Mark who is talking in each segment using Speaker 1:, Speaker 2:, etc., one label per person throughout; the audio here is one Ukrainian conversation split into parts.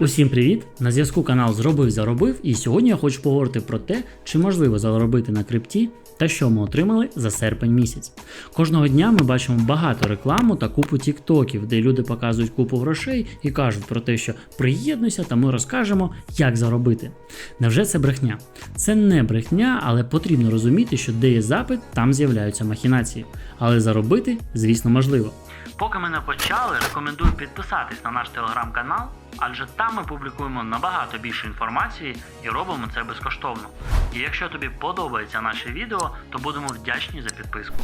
Speaker 1: Усім привіт! На зв'язку канал Зробив Заробив, і сьогодні я хочу поговорити про те, чи можливо заробити на крипті та що ми отримали за серпень місяць. Кожного дня ми бачимо багато рекламу та купу тіктоків, де люди показують купу грошей і кажуть про те, що приєднуйся та ми розкажемо, як заробити. Невже це брехня? Це не брехня, але потрібно розуміти, що де є запит, там з'являються махінації. Але заробити, звісно, можливо. Поки ми не почали, рекомендую підписатись на наш телеграм-канал, адже там ми публікуємо набагато більше інформації і робимо це безкоштовно. І якщо тобі подобається наше відео, то будемо вдячні за підписку.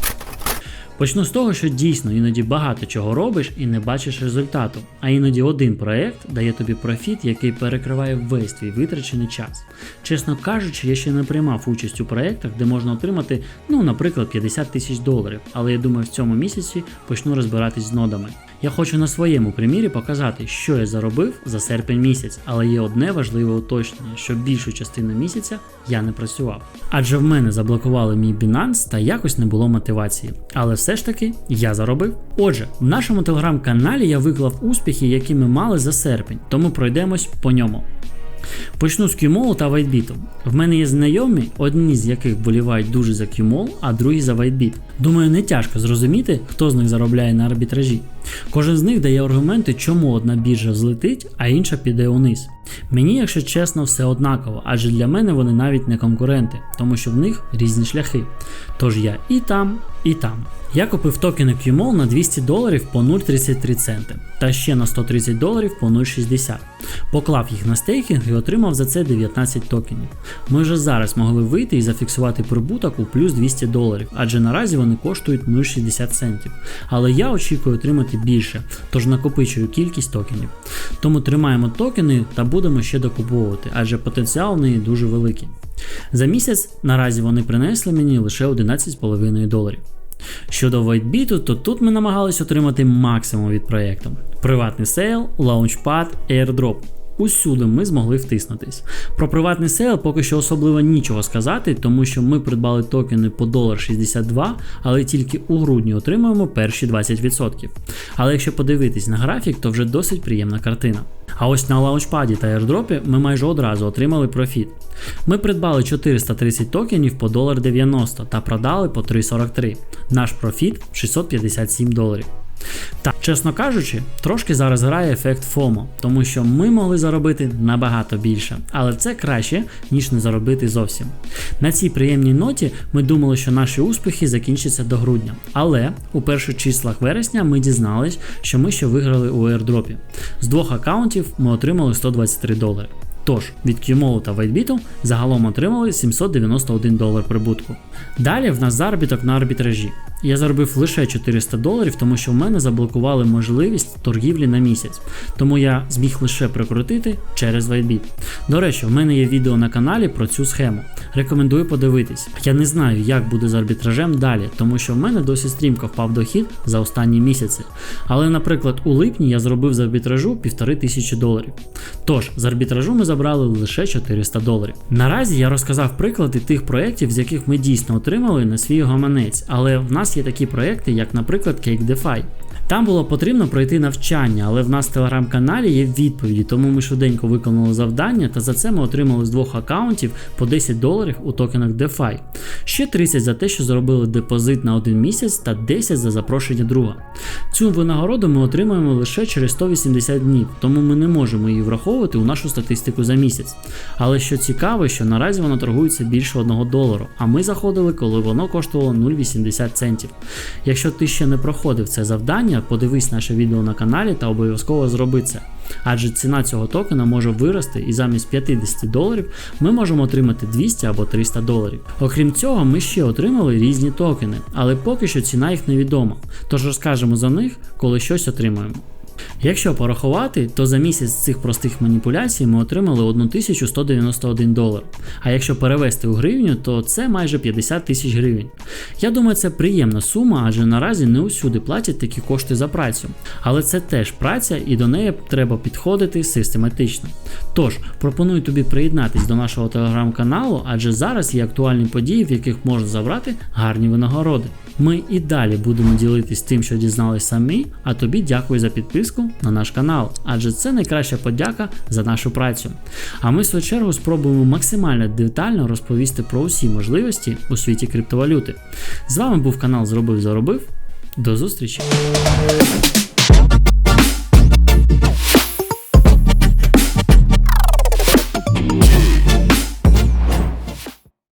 Speaker 1: Почну з того, що дійсно іноді багато чого робиш і не бачиш результату, а іноді один проект дає тобі профіт, який перекриває весь твій витрачений час. Чесно кажучи, я ще не приймав участь у проєктах, де можна отримати, ну, наприклад, 50 тисяч доларів, але я думаю, в цьому місяці почну розбиратись з нодами. Я хочу на своєму примірі показати, що я заробив за серпень місяць, але є одне важливе уточнення, що більшу частину місяця я не працював. Адже в мене заблокували мій Binance та якось не було мотивації. Але все ж таки я заробив. Отже, в нашому телеграм-каналі я виклав успіхи, які ми мали за серпень, тому пройдемось по ньому. Почну з QMOL та WhiteBit. В мене є знайомі, одні з яких болівають дуже за QMOL, а другі за WhiteBit. Думаю, не тяжко зрозуміти, хто з них заробляє на арбітражі. Кожен з них дає аргументи, чому одна біржа взлетить, а інша піде униз. Мені, якщо чесно, все однаково, адже для мене вони навіть не конкуренти, тому що в них різні шляхи. Тож я і там, і там. Я купив токени QMOL на 200 доларів по 0,33 центи та ще на 130 доларів по 0,60. Поклав їх на стейкінг і отримав за це 19 токенів. Ми вже зараз могли вийти і зафіксувати прибуток у плюс 200 доларів, адже наразі вони коштують 0,60 центів. Але я очікую отримати більше, тож накопичую кількість токенів. Тому тримаємо токени та будемо ще докуповувати, адже потенціал в неї дуже великий. За місяць наразі вони принесли мені лише 11,5 доларів. Щодо WhiteBit, то тут ми намагались отримати максимум від проєкту. Приватний сейл, лаунчпад, airdrop. Усюди ми змогли втиснутись. Про приватний сейл поки що особливо нічого сказати, тому що ми придбали токени по 1,62, але тільки у грудні отримуємо перші 20%. Але якщо подивитись на графік, то вже досить приємна картина. А ось на лаунчпаді та airdropі ми майже одразу отримали профіт. Ми придбали 430 токенів по 1,90 та продали по 3,43. Наш профіт 657 доларів. Так, чесно кажучи, трошки зараз грає ефект ФОМО, тому що ми могли заробити набагато більше, але це краще, ніж не заробити зовсім. На цій приємній ноті ми думали, що наші успіхи закінчаться до грудня. Але у перших числах вересня ми дізнались, що ми ще виграли у airdropі. З двох аккаунтів ми отримали 123 долари. Тож, від QMOL та WhiteBit загалом отримали 791 долар прибутку. Далі в нас заробіток на арбітражі. Я заробив лише 400 доларів, тому що в мене заблокували можливість торгівлі на місяць, тому я зміг лише прикрутити через WhiteBit. До речі, в мене є відео на каналі про цю схему. Рекомендую подивитись. Я не знаю, як буде з арбітражем далі, тому що в мене досить стрімко впав дохід за останні місяці. Але, наприклад, у липні я зробив з арбітражу 1500 доларів. Тож, з арбітражу ми забрали лише 400 доларів. Наразі я розказав приклади тих проєктів, з яких ми дійсно отримали на свій гаманець, але в нас є такі проекти, як, наприклад, CakeDeFi. Там було потрібно пройти навчання, але в нас в телеграм-каналі є відповіді, тому ми швиденько виконали завдання, та за це ми отримали з двох аккаунтів по 10 доларів у токенах DeFi. Ще 30 за те, що зробили депозит на один місяць, та 10 за запрошення друга. Цю винагороду ми отримаємо лише через 180 днів, тому ми не можемо її враховувати у нашу статистику за місяць. Але що цікаво, що наразі воно торгується більше 1 долару, а ми заходили, коли воно коштувало 0,80 центів. Якщо ти ще не проходив це завдання, подивись наше відео на каналі та обов'язково зроби це. Адже ціна цього токена може вирости і замість 50 доларів ми можемо отримати 200 або 300 доларів. Окрім цього, ми ще отримали різні токени, але поки що ціна їх невідома, тож розкажемо за них, коли щось отримаємо. Якщо порахувати, то за місяць цих простих маніпуляцій ми отримали 1191 долар. А якщо перевести у гривню, то це майже 50 тисяч гривень. Я думаю, це приємна сума, адже наразі не усюди платять такі кошти за працю. Але це теж праця і до неї треба підходити систематично. Тож, пропоную тобі приєднатись до нашого телеграм-каналу, адже зараз є актуальні події, в яких можна забрати гарні винагороди. Ми і далі будемо ділитись тим, що дізнались самі, а тобі дякую за підписку на наш канал, адже це найкраща подяка за нашу працю. А ми в свою чергу спробуємо максимально детально розповісти про усі можливості у світі криптовалюти. З вами був канал Зробив Заробив. До зустрічі!